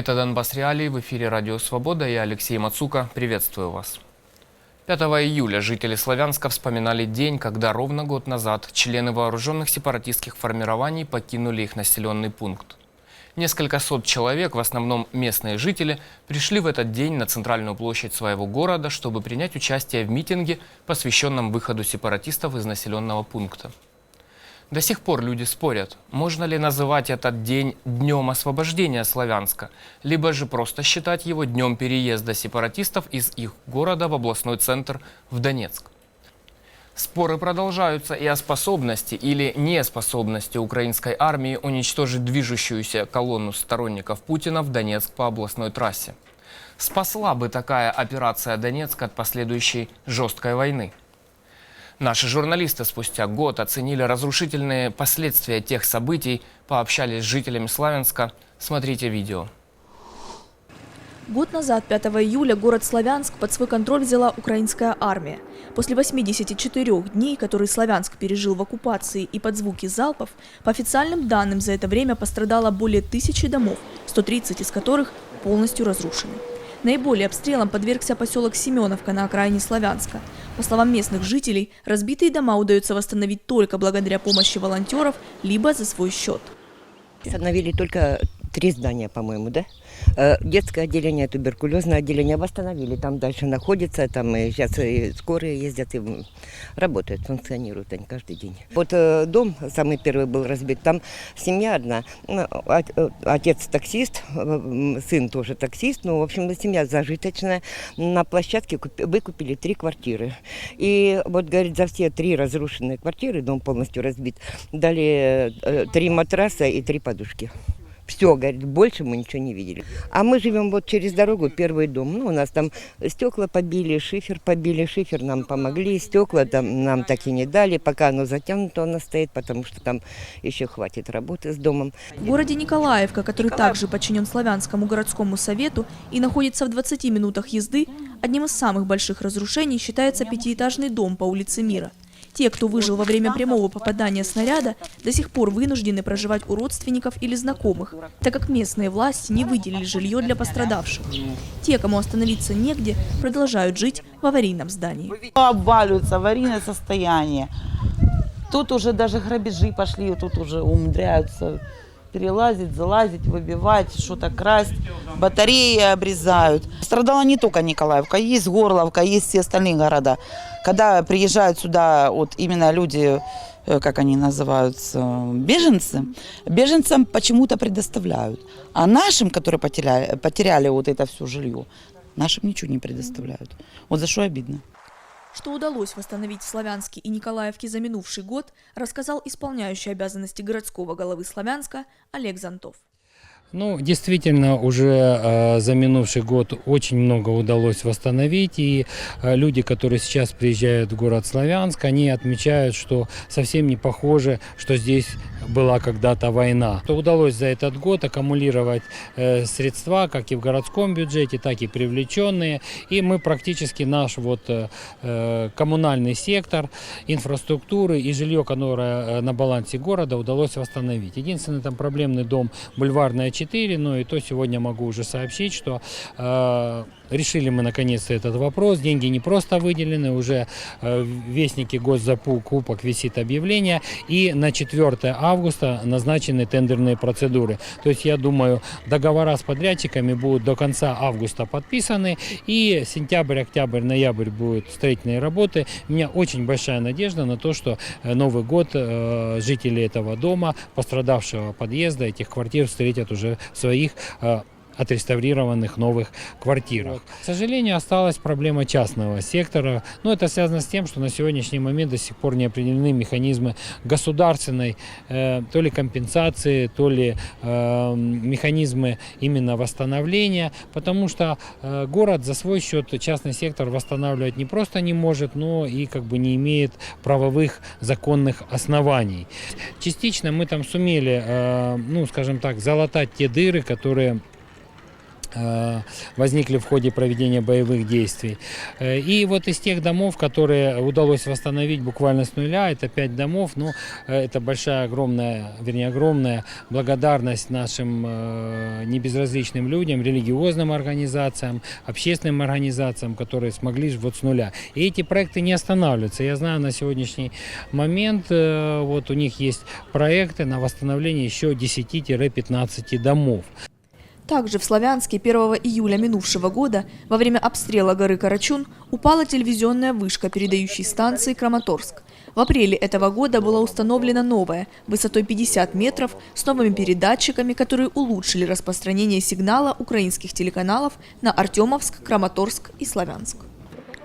Это Донбасс Реалии, в эфире Радио Свобода, я Алексей Мацука, приветствую вас. 5 июля жители Славянска вспоминали день, когда ровно год назад члены вооруженных сепаратистских формирований покинули их населенный пункт. Несколько сот человек, в основном местные жители, пришли в этот день на центральную площадь своего города, чтобы принять участие в митинге, посвященном выходу сепаратистов из населенного пункта. До сих пор люди спорят, можно ли называть этот день днем освобождения Славянска, либо же просто считать его днем переезда сепаратистов из их города в областной центр в Донецк. Споры продолжаются и о способности или неспособности украинской армии уничтожить движущуюся колонну сторонников Путина в Донецк по областной трассе. Спасла бы такая операция Донецк от последующей жесткой войны? Наши журналисты спустя год оценили разрушительные последствия тех событий, пообщались с жителями Славянска. Смотрите видео. Год назад, 5 июля, город Славянск под свой контроль взяла украинская армия. После 84 дней, которые Славянск пережил в оккупации и под звуки залпов, по официальным данным за это время пострадало более тысячи домов, 130 из которых полностью разрушены. Наиболее обстрелом подвергся поселок Семеновка на окраине Славянска. По словам местных жителей, разбитые дома удается восстановить только благодаря помощи волонтеров, либо за свой счет. Остановили только три здания, по-моему, да? Э, Детское отделение, туберкулезное отделение восстановили. Там дальше находится, там и сейчас и скорые ездят, и работают, функционируют они каждый день. Вот э, дом самый первый был разбит, там семья одна, ну, э, отец таксист, сын тоже таксист, ну, в общем, семья зажиточная. На площадке купи- выкупили три квартиры. И вот, говорит, за все три разрушенные квартиры, дом полностью разбит, дали три матраса и три подушки. Все, говорит, больше мы ничего не видели. А мы живем вот через дорогу, первый дом. Ну, у нас там стекла побили, шифер побили, шифер нам помогли, стекла там нам так и не дали, пока оно затянуто, оно стоит, потому что там еще хватит работы с домом. В городе Николаевка, который также подчинен Славянскому городскому совету и находится в 20 минутах езды, одним из самых больших разрушений считается пятиэтажный дом по улице Мира. Те, кто выжил во время прямого попадания снаряда, до сих пор вынуждены проживать у родственников или знакомых, так как местные власти не выделили жилье для пострадавших. Те, кому остановиться негде, продолжают жить в аварийном здании. обваливаются, аварийное состояние. Тут уже даже грабежи пошли, тут уже умудряются перелазить, залазить, выбивать, что-то красть, батареи обрезают. Страдала не только Николаевка, есть Горловка, есть все остальные города. Когда приезжают сюда вот именно люди, э, как они называются, беженцы, беженцам почему-то предоставляют. А нашим, которые потеряли, потеряли вот это все жилье, нашим ничего не предоставляют. Вот за что обидно. Что удалось восстановить в Славянске и Николаевке за минувший год, рассказал исполняющий обязанности городского головы Славянска Олег Зонтов. Ну, действительно, уже э, за минувший год очень много удалось восстановить, и э, люди, которые сейчас приезжают в город Славянск, они отмечают, что совсем не похоже, что здесь была когда-то война. То удалось за этот год аккумулировать э, средства, как и в городском бюджете, так и привлеченные, и мы практически наш вот э, э, коммунальный сектор, инфраструктуры и жилье, которое э, на балансе города, удалось восстановить. Единственный там проблемный дом Бульварная 4, но и то сегодня могу уже сообщить, что э, решили мы наконец-то этот вопрос. Деньги не просто выделены, уже э, в Вестнике госзакупок висит объявление, и на 4 августа назначены тендерные процедуры. То есть я думаю, договора с подрядчиками будут до конца августа подписаны, и сентябрь, октябрь, ноябрь будут строительные работы. У меня очень большая надежда на то, что э, Новый год э, жители этого дома, пострадавшего подъезда, этих квартир встретят уже своих э, отреставрированных новых квартирах. К сожалению, осталась проблема частного сектора. Но это связано с тем, что на сегодняшний момент до сих пор не определены механизмы государственной э, то ли компенсации, то ли э, механизмы именно восстановления, потому что э, город за свой счет частный сектор восстанавливать не просто не может, но и как бы не имеет правовых законных оснований. Частично мы там сумели, ну, скажем так, залатать те дыры, которые возникли в ходе проведения боевых действий. Э, И вот из тех домов, которые удалось восстановить буквально с нуля, это пять домов, ну, э, это большая, огромная, вернее, огромная благодарность нашим э, небезразличным людям, религиозным организациям, общественным организациям, которые смогли вот с нуля. И эти проекты не останавливаются. Я знаю, на сегодняшний момент э, вот у них есть проекты на восстановление еще 10-15 домов. Также в Славянске 1 июля минувшего года во время обстрела горы Карачун упала телевизионная вышка передающей станции Краматорск. В апреле этого года была установлена новая, высотой 50 метров, с новыми передатчиками, которые улучшили распространение сигнала украинских телеканалов на Артемовск, Краматорск и Славянск.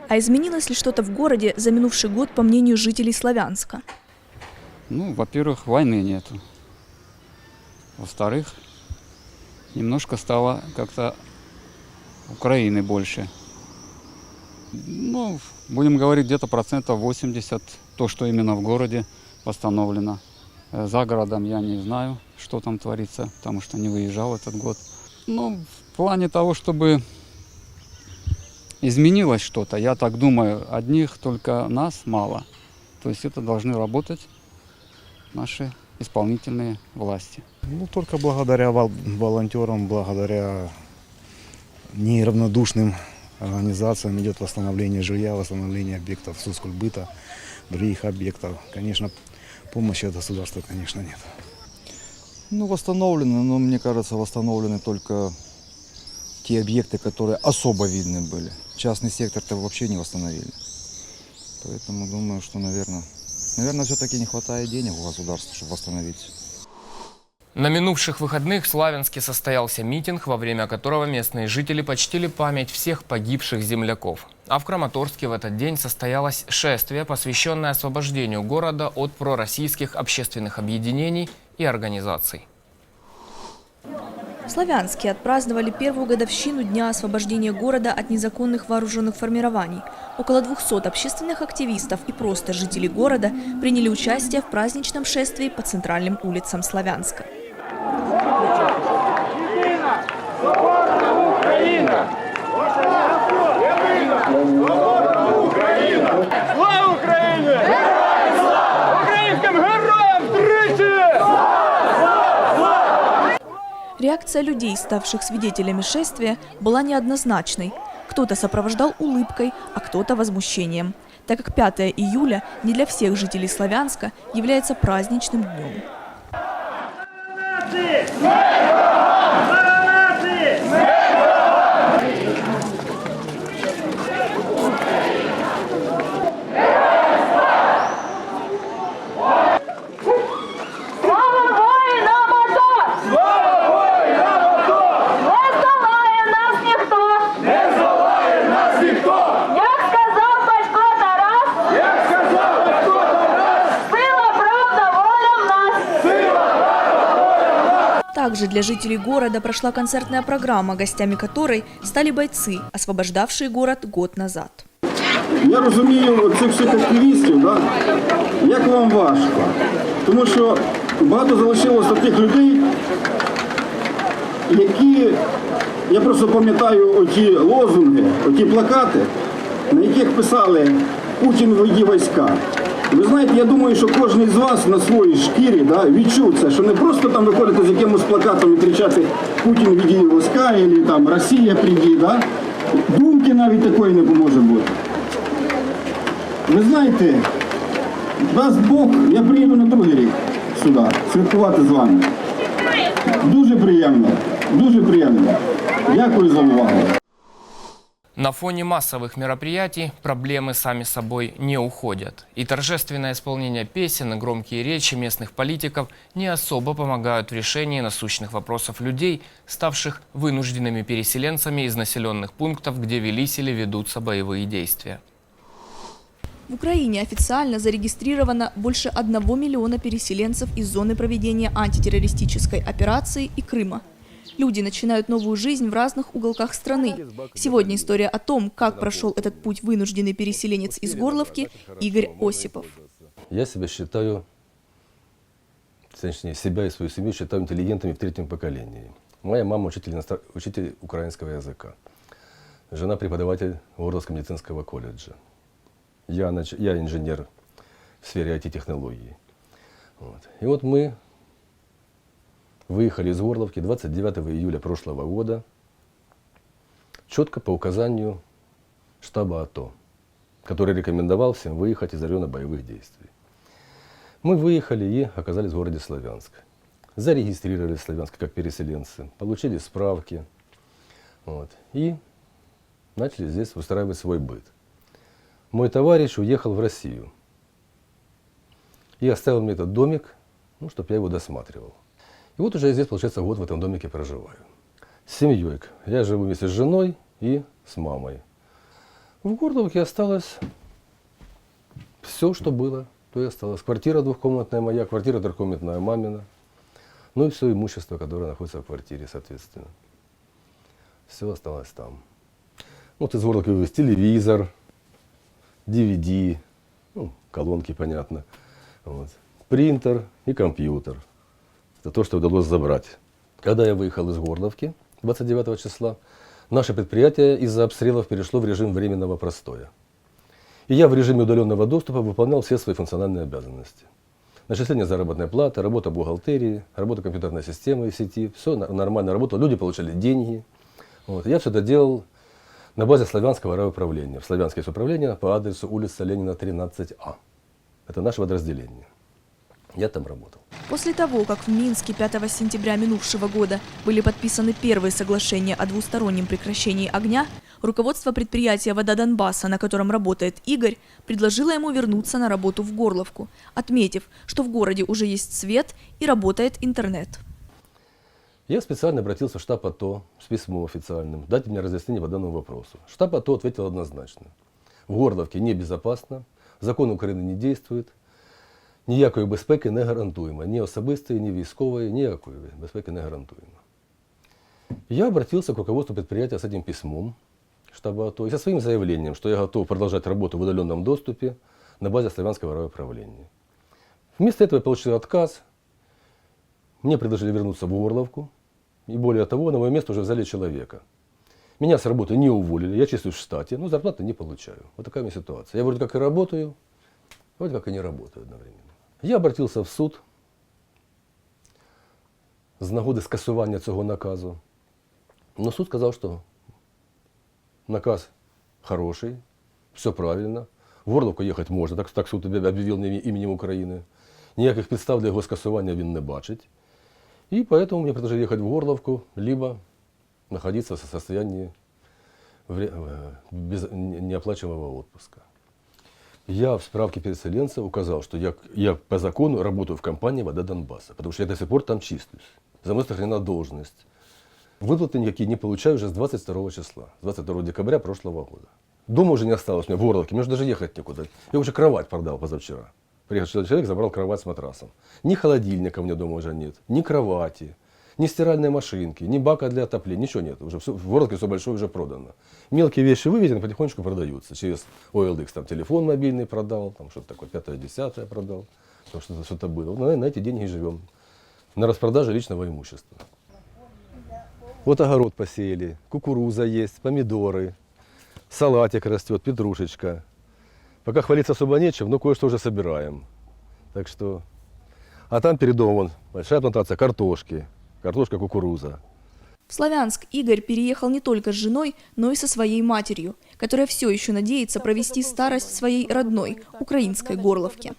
А изменилось ли что-то в городе за минувший год, по мнению жителей Славянска? Ну, во-первых, войны нету. Во-вторых, немножко стало как-то Украины больше. Ну, будем говорить, где-то процентов 80 то, что именно в городе восстановлено. Э, За городом я не знаю, что там творится, потому что не выезжал этот год. Ну, в плане того, чтобы изменилось что-то, я так думаю, одних только нас мало. То есть это должны работать наши исполнительные власти. Ну, только благодаря вол- волонтерам, благодаря неравнодушным организациям идет восстановление жилья, восстановление объектов соцкультбыта, других объектов. Конечно, помощи от государства, конечно, нет. Ну, восстановлены, но мне кажется, восстановлены только те объекты, которые особо видны были. Частный сектор-то вообще не восстановили. Поэтому думаю, что, наверное, наверное, все-таки не хватает денег у государства, чтобы восстановить. На минувших выходных в Славянске состоялся митинг, во время которого местные жители почтили память всех погибших земляков. А в Краматорске в этот день состоялось шествие, посвященное освобождению города от пророссийских общественных объединений и организаций. В Славянске отпраздновали первую годовщину Дня освобождения города от незаконных вооруженных формирований. Около 200 общественных активистов и просто жителей города приняли участие в праздничном шествии по центральным улицам Славянска. Реакция людей, ставших свидетелями шествия, была неоднозначной. Кто-то сопровождал улыбкой, а кто-то возмущением, так как 5 июля не для всех жителей Славянска является праздничным днем. Также для жителей города прошла концертная программа, гостями которой стали бойцы, освобождавшие город год назад. Я розумію цих всіх активістів, да? як вам важко. Тому що багато залишилося тих людей, які, я просто пам'ятаю оті лозунги, оті плакати, на яких писали Путін введі війська. Ви знаєте, я думаю, що кожен з вас на своїй шкірі да, відчув це, що не просто там виходити з якимось плакатом і кричати Путін введі війська, або там Росія прийде, да? думки навіть такої не поможе бути. Ви знаєте, дасть Бог, я приїду на другий рік сюди, святкувати з вами. Дуже приємно, дуже приємно. Дякую за увагу. На фоне массовых мероприятий проблемы сами собой не уходят. И торжественное исполнение песен и громкие речи местных политиков не особо помогают в решении насущных вопросов людей, ставших вынужденными переселенцами из населенных пунктов, где велись или ведутся боевые действия. В Украине официально зарегистрировано больше 1 миллиона переселенцев из зоны проведения антитеррористической операции и Крыма. Люди начинают новую жизнь в разных уголках страны. Сегодня история о том, как прошел этот путь вынужденный переселенец из Горловки Игорь Осипов. Я себя считаю, точнее, себя и свою семью считаю интеллигентами в третьем поколении. Моя мама учитель, учитель украинского языка. Жена преподаватель Горловского медицинского колледжа. Я, я инженер в сфере IT-технологий. Вот. И вот мы выехали из Горловки 29 июля прошлого года четко по указанию штаба АТО, который рекомендовал всем выехать из района боевых действий. Мы выехали и оказались в городе Славянск. Зарегистрировались в Славянске как переселенцы, получили справки вот, и начали здесь устраивать свой быт. Мой товарищ уехал в Россию и оставил мне этот домик, ну, чтобы я его досматривал. И вот уже здесь, получается, год в этом домике проживаю. С семьей. Я живу вместе с женой и с мамой. В Горловке осталось все, что было, то и осталось. Квартира двухкомнатная моя, квартира трехкомнатная мамина. Ну и все имущество, которое находится в квартире, соответственно. Все осталось там. Вот из Горловки вывез телевизор, DVD, ну, колонки, понятно, вот, принтер и компьютер. Это то, что удалось забрать. Когда я выехал из Горловки 29 числа, наше предприятие из-за обстрелов перешло в режим временного простоя. И я в режиме удаленного доступа выполнял все свои функциональные обязанности. Начисление заработной платы, работа бухгалтерии, работа компьютерной системы в сети. Все нормально работало, люди получали деньги. Вот. Я все это делал на базе Славянского райуправления. В Славянске есть управление по адресу улица Ленина, 13А. Это наше подразделение. Я там работал. После того, как в Минске 5 сентября минувшего года были подписаны первые соглашения о двустороннем прекращении огня, руководство предприятия «Вода Донбасса», на котором работает Игорь, предложило ему вернуться на работу в Горловку, отметив, что в городе уже есть свет и работает интернет. Я специально обратился в штаб АТО с письмом официальным. Дайте мне разъяснение по данному вопросу. Штаб АТО ответил однозначно. В Горловке небезопасно, закон України не действует, ніякої безпеки не гарантуємо. Ні особистої, ні військової, ніякої безпеки не гарантуємо. Я обратился к руководству предприятия с этим письмом штаба АТО и со своим заявлением, что я готов продолжать работу в удаленном доступе на базе Славянского райуправления. Вместо этого я получил отказ. Мне предложили вернуться в Горловку. И более того, на мое место уже взяли человека. Меня с работы не уволили, я числюсь в штате, но зарплаты не получаю. Вот такая у меня ситуация. Я вроде как и работаю, вроде как и не работаю одновременно. Я обратился в суд з нагоди скасування цього наказу. Но суд сказав, що наказ хороший, все правильно. В Горловку їхати можна, так, так суд об'явив іменем України. Ніяких підстав для його скасування він не бачить. И поэтому мне предложили ехать в Горловку, либо находиться в состоянии э, без неоплачиваемого отпуска. Я в справке переселенца указал, что я, я по закону работаю в компании «Вода Донбасса», потому что я до сих пор там числюсь. За мной сохранена должность. Выплаты никакие не получаю уже с 22 числа, с 22 декабря прошлого года. Дома уже не осталось у меня в Горловке, мне уже даже ехать некуда. Я уже кровать продал позавчера. Приехал человек, забрал кровать с матрасом. Ни холодильника у меня дома уже нет, ни кровати, ни стиральной машинки, ни бака для отопления, ничего нет. Уже в Горловке все большое уже продано. Мелкие вещи вывезены, потихонечку продаются. Через OLX там телефон мобильный продал, там что-то такое, пятое, десятое продал, там что-то, что-то было. Вот на, на эти деньги и живем. На распродаже личного имущества. Вот огород посеяли, кукуруза есть, помидоры, салатик растет, петрушечка. Пока хвалиться особо нечем, но кое-что уже собираем. Так что... А там перед домом большая плантация картошки, картошка, кукуруза. В Славянск Игорь переехал не только с женой, но и со своей матерью, которая все еще надеется провести старость в своей родной, украинской Горловке.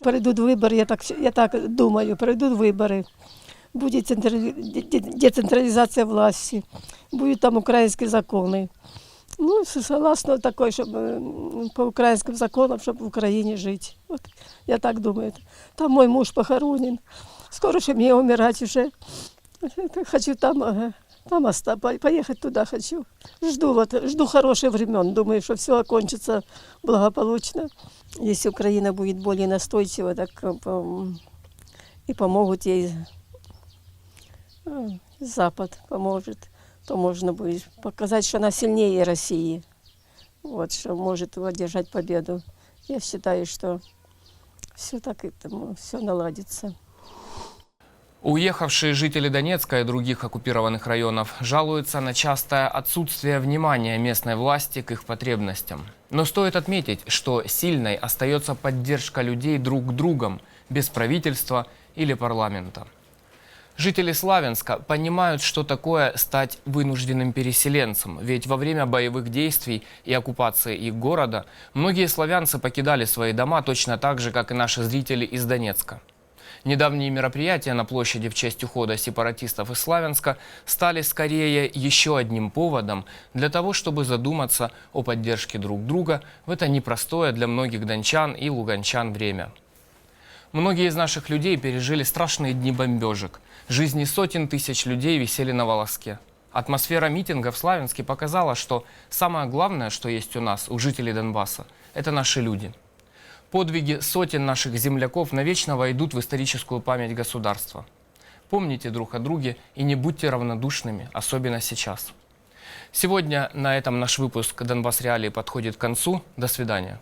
Прийдуть вибори, я так, я так думаю, прийдуть вибори. Буде централі- де- де- децентралізація власті, будуть там українські закони. Ну, с- согласно такой, щоб е, по українським законам, щоб в Україні жити. От, я так думаю. Там мой муж похоронен. Скоро ще мені умирати вже. Хочу там, там оста, по- поехать туда хочу. Жду, вот, жду хороших времен. Думаю, что все окончится благополучно. Если Украина будет более настойчива, так э, и помогут ей э, Запад поможет, то можно будет показать, что она сильнее России. Вот, что может одержать победу. Я считаю, что все так и все наладится. Уехавшие жители Донецка и других оккупированных районов жалуются на частое отсутствие внимания местной власти к их потребностям. Но стоит отметить, что сильной остается поддержка людей друг другом, без правительства или парламента. Жители Славянска понимают, что такое стать вынужденным переселенцем, ведь во время боевых действий и оккупации их города многие славянцы покидали свои дома точно так же, как и наши зрители из Донецка. Недавние мероприятия на площади в честь ухода сепаратистов из Славянска стали скорее еще одним поводом для того, чтобы задуматься о поддержке друг друга в это непростое для многих дончан и луганчан время. Многие из наших людей пережили страшные дни бомбежек. Жизни сотен тысяч людей висели на волоске. Атмосфера митинга в Славянске показала, что самое главное, что есть у нас, у жителей Донбасса, это наши люди. Подвиги сотен наших земляков навечно войдут в историческую память государства. Помните друг о друге и не будьте равнодушными, особенно сейчас. Сегодня на этом наш выпуск «Донбасс Реалии» подходит к концу. До свидания.